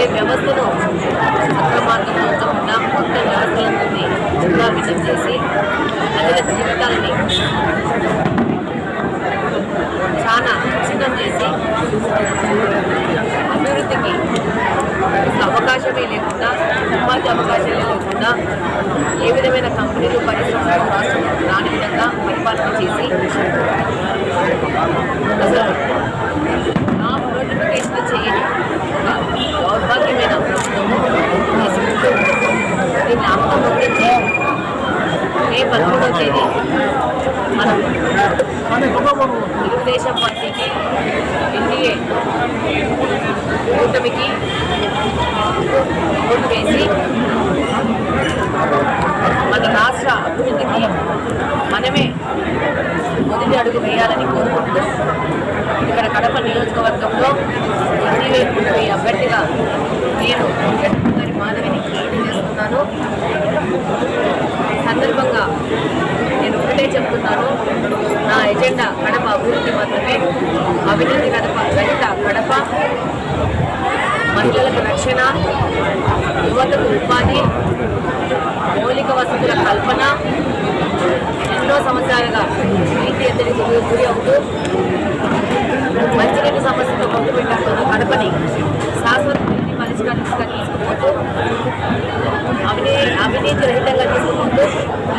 ఏ వ్యవస్థను సక్రమార్గంలో ఉంచకుండా కొత్త వ్యవస్థలందరినీ చిత్రాభిషం చేసి ప్రజల జీవితాలని చాలా చిన్నం చేసి అభివృద్ధికి అవకాశమే లేకుండా ఉపాధి అవకాశాలే లేకుండా ఏ విధమైన కంపెనీలు పరిశ్రమలు రాష్ట్రంలో రాని విధంగా పరిపాలన చేసి అసలు మే పదమూడవ తేదీ మనం తెలుగుదేశం పార్టీకి ఎన్డీఏ కూటమికి ఓటు వేసి మన రాష్ట్ర అభివృద్ధికి మనమే మొదటి అడుగు వేయాలని కోరుకుంటూ ఇక్కడ కడప నియోజకవర్గంలో ఎన్డీఏ కూటమి అభ్యర్థిగా నేను అవినీతి కడప రహిత కడప మహిళలకు రక్షణ యువతకు ఉపాధి మౌలిక వసతుల కల్పన ఎన్నో సంవత్సరాలుగా నీతి ఎత్తడికి గురి అవుతూ మంచినీటి సమస్యతో మొదలు పెట్టాల్సిన కడపని శాశ్వత నీటి పరిష్కారంగా తీసుకుపోతూ అవినీతి అవినీతి రహితంగా తీసుకుపోతూ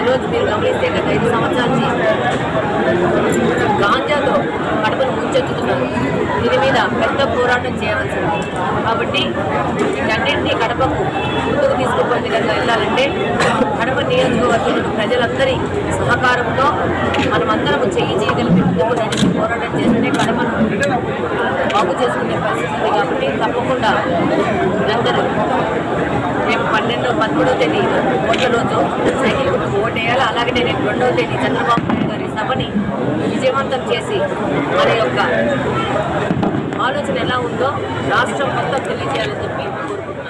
ఈరోజు మీరు గమనిస్తే గత ఐదు సంవత్సరాల నుంచి గాంజాతో కడపను ముంచెత్తుతున్నారు. దీని మీద పెద్ద పోరాటం చేయవలసింది. కాబట్టి వీటన్నింటినీ కడపకు ముందుకు తీసుకుపోయే విధంగా వెళ్ళాలంటే కడప నియోజకవర్గంలో ప్రజలందరి సహకారంతో మనమందరం చేయి చేయగలిపి ముందుకు నడిచి పోరాటం చేస్తేనే కడపను బాగు చేసుకునే పరిస్థితి కాబట్టి తప్పకుండా అందరూ రేపు పన్నెండు పదమూడవ తేదీ ఓట్ల రోజు సైకిల్ గుర్తుకు ఓటేయాలి. అలాగే రేపు రెండవ తేదీ చంద్రబాబు నాయుడు గారి సభని విజయవంతం చేసి మన యొక్క ఆలోచన ఎలా ఉందో రాష్ట్రం మొత్తం తెలియజేయాలని చెప్పి కోరుకుంటున్నాను.